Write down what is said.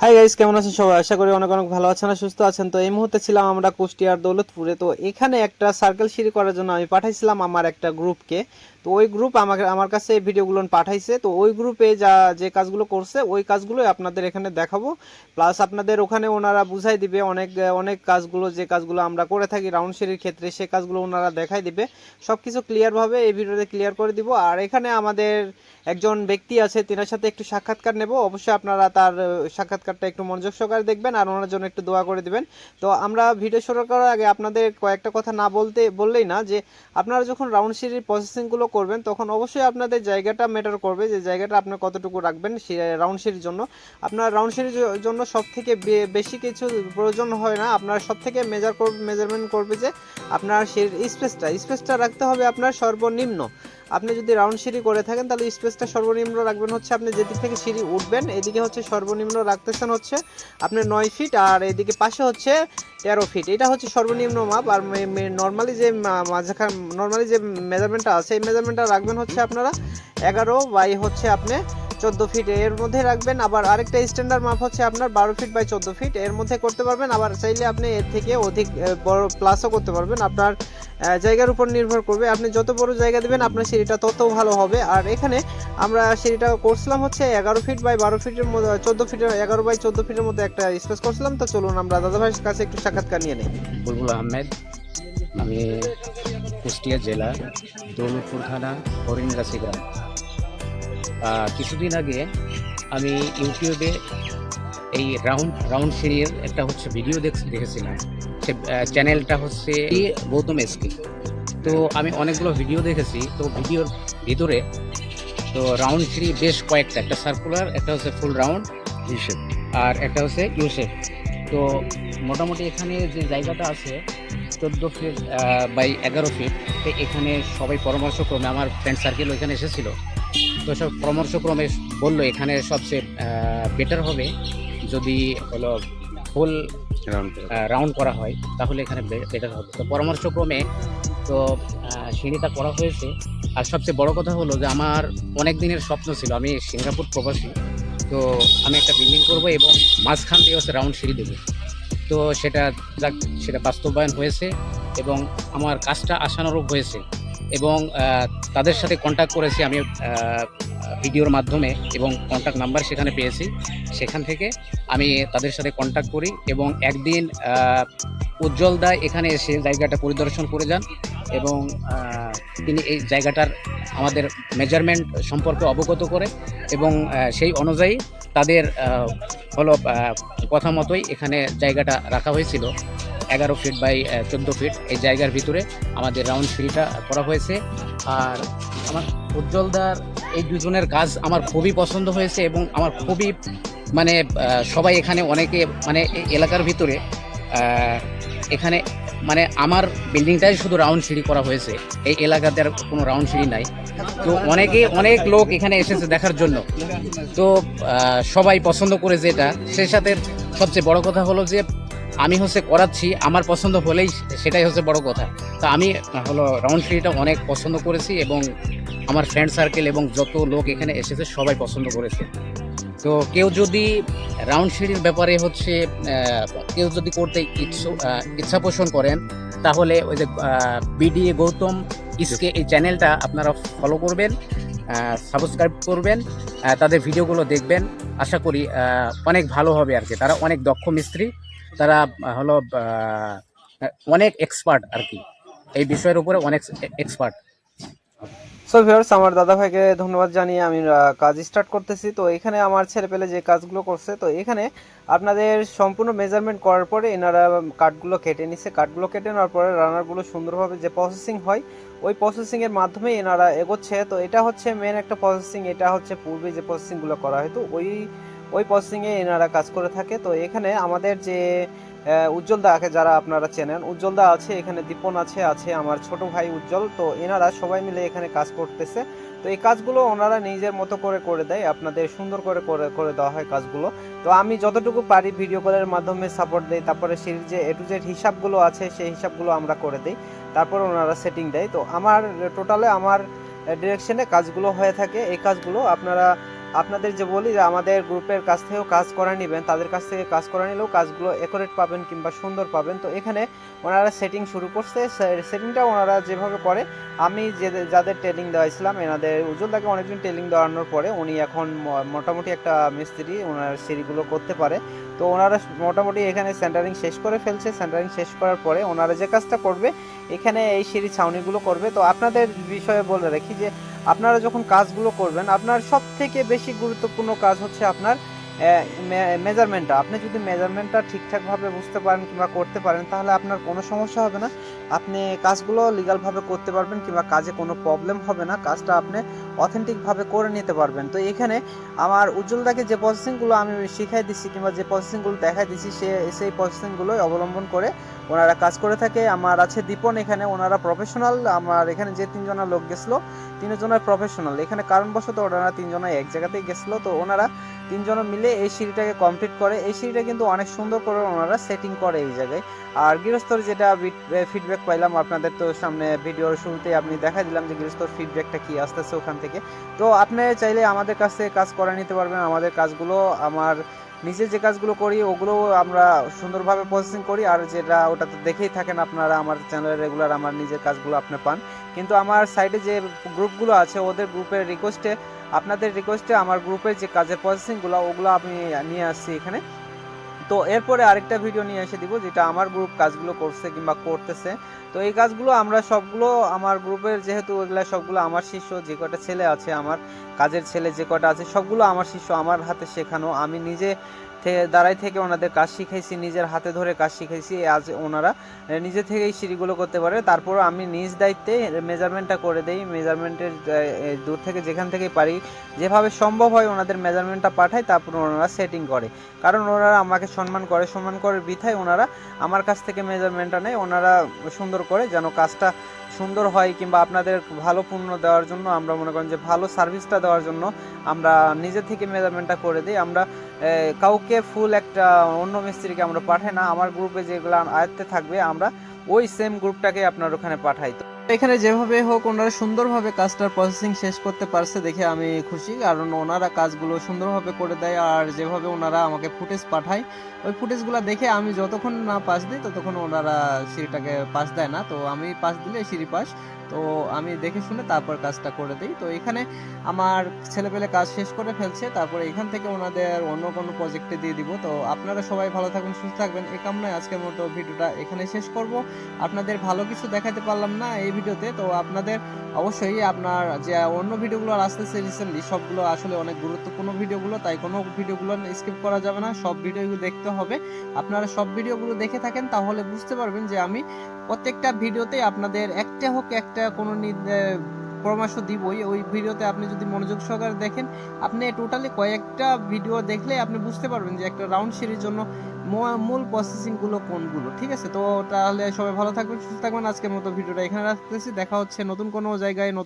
Hi guys কেমন আছেন সবাই? আশা করি অনেক অনেক ভালো আছেন সুস্থ আছেন। তো এই মুহূর্তে ছিলাম আমরা কুষ্টিয়ার দৌলতপুরে। তো এখানে একটা সার্কেল সিঁড়ি করার জন্য আমি পাঠাইছিলাম আমার একটা গ্রুপকে তো ওই গ্রুপ আমাকে, আমার কাছে এই ভিডিওগুলো পাঠাইছে। তো ওই গ্রুপে যা, যে কাজগুলো করছে, ওই কাজগুলোই আপনাদের এখানে দেখাবো। প্লাস আপনাদের ওখানে ওনারা বুঝাই দিবে অনেক অনেক কাজগুলো, যে কাজগুলো আমরা করে থাকি রাউন্ড সিঁড়ির ক্ষেত্রে, সে কাজগুলো ওনারা দেখাই দিবে। সব কিছু ক্লিয়ারভাবে এই ভিডিওতে ক্লিয়ার করে দিব। আর এখানে আমাদের একজন ব্যক্তি আছে, তিনার সাথে একটু সাক্ষাৎকার নেব। অবশ্যই আপনারা তার সাক্ষাৎকারটা একটু মনোযোগ সহকারে দেখবেন আর ওনার জন্য একটু দোয়া করে দিবেন। তো আমরা ভিডিও শুরু করার আগে আপনাদের কয়েকটা কথা না বলতে, বললেই না, যে আপনারা যখন রাউন্ড সিঁড়ির প্রসেসিংগুলো করবেন, তখন অবশ্যই আপনাদের জায়গাটা ম্যাটার করবে যে জায়গাটা আপনি কতটুকু রাখবেন রাউন্ড সিঁড়ির জন্য। আপনার রাউন্ড সিঁড়ির জন্য সব থেকে বেশি কিছু প্রয়োজন হয় না। আপনার সব থেকে মেজার মেজারমেন্ট করবে যে আপনার সেই স্পেসটা স্পেসটা রাখতে হবে আপনার সর্বনিম্ন। আপনি যদি রাউন্ড সিঁড়ি করে থাকেন, তাহলে স্পেসটা সর্বনিম্ন রাখবেন হচ্ছে আপনি যেদিক থেকে সিঁড়ি উঠবেন, এদিকে হচ্ছে সর্বনিম্ন রাখতেছেন হচ্ছে আপনি নয় ফিট আর এদিকে পাশে হচ্ছে তেরো ফিট এটা হচ্ছে সর্বনিম্ন মাপ আর নর্মালি যে মাঝেখান নর্মালি যে মেজারমেন্টটা আছে, এই মেজারমেন্টটা রাখবেন হচ্ছে আপনারা এগারো বাই হচ্ছে আপনি চোদ্দ ফিট এর মধ্যে রাখবেন। আবার আরেকটা স্ট্যান্ডার্ড মাপ হচ্ছে আপনার বারো ফিট বাই চোদ্দ ফিট এর মধ্যে করতে পারবেন। আবার চাইলে আপনি এর থেকে অধিক বড় প্লাসও করতে পারবেন। আপনার জায়গার উপর নির্ভর করবে। আপনি যত বড় জায়গা দেবেন, আপনার সিঁড়িটা তত ভালো হবে। আর এখানে আমরা সিঁড়িটা করছিলাম হচ্ছে এগারো ফিট বাই বারো ফিটের মধ্যে, চোদ্দ ফিটের এগারো বাই চোদ্দ ফিটের মধ্যে একটা স্পেস করছিলাম। তো চলুন আমরা দাদা ভাইয়ের কাছে একটু সাক্ষাৎকার নিয়ে নিই। আহমেদ, আমি কুষ্টিয়া জেলা, দৌলতপুর থানা, হরিণগাছি গ্রাম। কিছুদিন আগে আমি ইউটিউবে এই রাউন্ড রাউন্ড সিরিয়াল একটা হচ্ছে ভিডিও দেখ- দেখেছিলাম। সে চ্যানেলটা হচ্ছে গৌতম এসকে তো আমি অনেকগুলো ভিডিও দেখেছি। তো ভিডিওর ভিতরে তো রাউন্ড সিঁড়ি বেশ কয়েকটা একটা সার্কুলার একটা হচ্ছে ফুল রাউন্ড হিসেব আর একটা হচ্ছে ইউসেফ তো মোটামুটি এখানে যে জায়গাটা আছে চোদ্দ ফিট বাই এগারো ফিট তো এখানে সবাই পরামর্শক্রমে আমার ফ্রেন্ড সার্কেল ওইখানে এসেছিল। তো সব পরামর্শক্রমে বলল এখানে সবচেয়ে বেটার হবে যদি হলো ফুল রাউন্ড করা। হয় তাহলে এখানে বেটার হবে। তো পরামর্শক্রমে তো সিঁড়িটা করা হয়েছে। আর সবচেয়ে বড় কথা হলো যে আমার অনেক দিনের স্বপ্ন ছিল আমি সিঙ্গাপুর প্রবাসী। তো আমি একটা বিল্ডিং করব এবং মাঝখান দিয়ে হচ্ছে রাউন্ড সিঁড়ি দেবো। তো সেটা যাক সেটা বাস্তবায়ন হয়েছে এবং আমার কাজটা আশানুরূপ হয়েছে। এবং তাদের সাথে কন্ট্যাক্ট করেছি আমি ভিডিওর মাধ্যমে এবং কন্ট্যাক্ট নাম্বার সেখানে পেয়েছি। সেখান থেকে আমি তাদের সাথে কন্ট্যাক্ট করি এবং একদিন উজ্জ্বল দা এখানে এসে জায়গাটা পরিদর্শন করে যান এবং তিনি এই জায়গাটার আমাদের মেজারমেন্ট সম্পর্কে অবগত করে এবং সেই অনুযায়ী তাদের হলো কথা মতোই এখানে জায়গাটা রাখা হয়েছিল। এগারো ফিট বাই চোদ্দ ফিট এই জায়গার ভিতরে আমাদের রাউন্ড সিঁড়িটা করা হয়েছে। আর আমার উজ্জ্বলদার এই দুজনের কাজ আমার খুবই পছন্দ হয়েছে এবং আমার খুবই মানে সবাই এখানে অনেকে মানে এলাকার ভিতরে এখানে মানে আমার বিল্ডিংটাই শুধু রাউন্ড সিঁড়ি করা হয়েছে। এই এলাকাতে আর কোনো রাউন্ড সিঁড়ি নাই। তো অনেকে অনেক লোক এখানে এসেছে দেখার জন্য। তো সবাই পছন্দ করেছে এটা। সেই সাথে সবচেয়ে বড় কথা হলো যে আমি হচ্ছে করাচ্ছি আমার পছন্দ হলেই সেটাই হচ্ছে বড় কথা। তো আমি হলো রাউন্ড সিঁড়িটা অনেক পছন্দ করেছি এবং আমার ফ্রেন্ড সার্কেল এবং যত লোক এখানে এসেছে সবাই পছন্দ করেছে। তো কেউ যদি রাউন্ড সিঁড়ির ব্যাপারে হচ্ছে কেউ যদি করতে ইচ্ছু ইচ্ছা পোষণ করেন তাহলে ওই যে বিডিএ গৌতম ইসকে এই চ্যানেলটা আপনারা ফলো করবেন সাবস্ক্রাইব করবেন তাদের ভিডিওগুলো দেখবেন। আশা করি অনেক ভালো হবে আর কি। তারা অনেক দক্ষ মিস্ত্রি। তারা হলো অনেক এক্সপার্ট আর কি। এই বিষয়ের উপরে অনেক এক্সপার্ট সো ভিউয়ার্স আমার দাদা ভাইকে ধন্যবাদ জানিয়ে আমি কাজ স্টার্ট করতেছি। তো এখানে আমার ছেলে পেলে যে কাজগুলো করছে, তো এখানে আপনাদের সম্পূর্ণ মেজারমেন্ট করার পরে এনারা কাঠগুলো কেটে নিছে। কাঠগুলো কেটে নেওয়ার পরে রানারগুলো সুন্দরভাবে যে প্রসেসিং হয়, ওই প্রসেসিং এর মাধ্যমে এনারা এগোচ্ছে। তো এটা হচ্ছে মেন একটা প্রসেসিং এটা হচ্ছে পূর্বে যে প্রসেসিংগুলো করা হতো ওই ওই প্রসেসিংয়ে এনারা কাজ করে থাকে। তো এখানে আমাদের যে আহ, উজ্জ্বল দা আছে যারা আপনারা চেনেন উজ্জ্বল দা আছে এখানে দীপন আছে আছে আমার ছোট ভাই উজ্জ্বল। তো এনারা সবাই মিলে এখানে কাজ করতেছে। তো এই কাজগুলো ওনারা নিজের মতো করে করে দেয় আপনাদের সুন্দর করে করে করে দেওয়া হয় কাজগুলো। তো আমি যতটুকু পারি ভিডিও কলের মাধ্যমে সাপোর্ট দেই তারপরে সেই যে এ টু জেড হিসাবগুলো আছে সেই হিসাবগুলো আমরা করে দিই। তারপর ওনারা সেটিং দেয়। তো আমার টোটালে আমার ডিরেকশনে কাজগুলো হয়ে থাকে। এই কাজগুলো আপনারা আপনাদের যে বলি যে আমাদের গ্রুপের কাছ থেকেও কাজ করে নেবেন, তাদের কাছ থেকে কাজ করা নিলেও কাজগুলো একরেট পাবেন কিংবা সুন্দর পাবেন। তো এখানে ওনারা সেটিং শুরু করছে। সেটিংটা ওনারা যেভাবে করে, আমি যে যাদের ট্রেনিং দেওয়াইছিলাম, এনাদের উজ্জ্বলদাকে অনেকদিন ট্রেনিং দেওয়ানোর পরে উনি এখন মোটামুটি একটা মিস্ত্রি, ওনার সিঁড়িগুলো করতে পারে। তো ওনারা মোটামুটি এখানে সেন্টারিং শেষ করে ফেলছে। সেন্টারিং শেষ করার পরে ওনারা যে কাজটা করবে, এখানে এই সিঁড়ি ছাউনিগুলো করবে। তো আপনাদের বিষয়ে বলে রাখি যে আপনারা যখন কাজগুলো করবেন আপনার সব থেকে বেশি গুরুত্বপূর্ণ কাজ হচ্ছে আপনার মেজারমেন্টটা আপনি যদি মেজারমেন্টটা ঠিকঠাকভাবে বুঝতে পারেন কিংবা করতে পারেন, তাহলে আপনার কোনো সমস্যা হবে না। আপনি কাজগুলো লিগালভাবে করতে পারবেন কিংবা কাজে কোনো প্রবলেম হবে না। কাজটা আপনি অথেন্টিকভাবে করে নিতে পারবেন। তো এখানে আমার উজ্জ্বলদাকে যে প্রসেসিংগুলো আমি শিখাই দিচ্ছি কিংবা যে প্রসেসিংগুলো দেখাই দিচ্ছি সে, সেই প্রসেসিংগুলোই অবলম্বন করে ওনারা কাজ করে থাকে। আমার আছে দীপন এখানে, ওনারা প্রফেশনাল আমার এখানে যে তিনজনা লোক গেছিল, তিনজনের প্রফেশনাল এখানে কারণবশত ওনারা তিনজনাই এক জায়গাতেই গেছিল। তো ওনারা তিনজন মিলে এই সিঁড়িটাকে কমপ্লিট করে। এই সিঁড়িটা কিন্তু অনেক সুন্দর করে ওনারা সেটিং করে এই জায়গায়। আর গৃহস্থর যেটা ফিডব্যাক পাইলাম আপনাদের তো সামনে ভিডিওর শুরুতেই আপনি দেখা দিলাম যে গৃহস্থর ফিডব্যাকটা কি আসতেছে ওখান থেকে। তো আপনি চাইলে আমাদের কাছ কাজ করে নিতে পারবেন। আমাদের কাজগুলো, আমার নিজে যে কাজগুলো করি, ওগুলো আমরা সুন্দরভাবে প্রসেসিং করি। আর যেটা ওটা তো দেখেই থাকেন আপনারা, আমার চ্যানেলে রেগুলার আমার নিজের কাজগুলো আপনি পান। কিন্তু আমার সাইডে যে গ্রুপগুলো আছে, ওদের গ্রুপের রিকোয়েস্টে আপনাদের রিকোয়েস্টে আমার গ্রুপের যে কাজের প্রসেসিংগুলো ওগুলো আমি নিয়ে আসছি এখানে। তো এরপরে আরেকটা ভিডিও নিয়ে এসে দিব, যেটা আমার গ্রুপ কাজগুলো করছে কিংবা করতেছে। তো এই কাজগুলো আমরা সবগুলো, আমার গ্রুপের যেহেতু ওগুলো সবগুলো আমার শিষ্য, যে কটা ছেলে আছে, আমার কাজের ছেলে যে কটা আছে, সবগুলো আমার শিষ্য, আমার হাতে শেখানো। আমি নিজে দাঁড়াই থেকে ওনাদের কাজ শিখাইছি, নিজের হাতে ধরে কাজ শিখাইছি, আজ ওনারা নিজে থেকেই সিঁড়িগুলো করতে পারে। তারপর আমি নিজ দায়িত্বে মেজারমেন্টটা করে দেই মেজারমেন্টের দূর থেকে, যেখান থেকে পারি, যেভাবে সম্ভব হয় ওনাদের মেজারমেন্টটা পাঠাই, তারপর ওনারা সেটিং করে। কারণ ওনারা আমাকে সম্মান করে সম্মান করে বিথায় ওনারা আমার কাছ থেকে মেজারমেন্টটা নেয়, ওনারা সুন্দর করে যেন কাজটা সুন্দর হয় কিংবা আপনাদের ভালো পণ্য দেওয়ার জন্য আমরা মনে করেন যে ভালো সার্ভিসটা দেওয়ার জন্য আমরা নিজে থেকে মেজারমেন্টটা করে দিই। আমরা কাউকে ফুল একটা অন্য মিস্ত্রিকে আমরা পাঠাই না। আমার গ্রুপে যেগুলো আয়ত্তে থাকবে, আমরা ওই সেম গ্রুপটাকে আপনার ওখানে পাঠাই। তো এখানে যেভাবে হোক ওনারা সুন্দরভাবে কাজটার প্রসেসিং শেষ করতে পারছে দেখে আমি খুশি। কারণ ওনারা কাজগুলো সুন্দরভাবে করে দেয় আর যেভাবে ওনারা আমাকে ফুটেজ পাঠায়, ওই ফুটেজগুলো দেখে আমি যতক্ষণ না পাস দিই, ততক্ষণ ওনারা সিঁড়িটাকে পাস দেয় না। তো আমি পাস দিলে সিঁড়ি পাস তো আমি দেখে শুনে তারপর কাজটা করে দিই। তো এখানে আমার ছেলেপেলে কাজ শেষ করে ফেলছে, তারপরে এখান থেকে ওনাদের অন্য কোনো প্রজেক্টে দিয়ে দিব। তো আপনারা সবাই ভালো থাকবেন, সুস্থ থাকবেন। এ কামনায় আজকের মতো ভিডিওটা এখানে শেষ করব। আপনাদের ভালো কিছু দেখাতে পারলাম না এই ভিডিওতে, তো আপনাদের অবশ্যই আপনার যে অন্য ভিডিওগুলো আসতেছে রিসেন্টলি সবগুলো আসলে অনেক গুরুত্বপূর্ণ ভিডিওগুলো, তাই কোনো ভিডিওগুলো স্কিপ করা যাবে না, সব ভিডিওগুলো দেখতে হবে। আপনারা সব ভিডিওগুলো দেখে থাকেন, তাহলে বুঝতে পারবেন যে আমি প্রত্যেকটা ভিডিওতে আপনাদের একটা হোক একটা কোনো পরামর্শ দিবই। ওই ভিডিওতে আপনি যদি মনোযোগ সহকারে দেখেন, আপনি টোটালি কয়েকটা ভিডিও দেখলে আপনি বুঝতে পারবেন যে একটা রাউন্ড সিরিজের জন্য মূল প্রসেসিংগুলো কোনগুলো, ঠিক আছে? তো তাহলে সবাই ভালো থাকবেন, সুস্থ থাকবেন। আজকের মতো ভিডিওটা এখানে রাখতেছি। দেখা হচ্ছে নতুন কোনো জায়গায়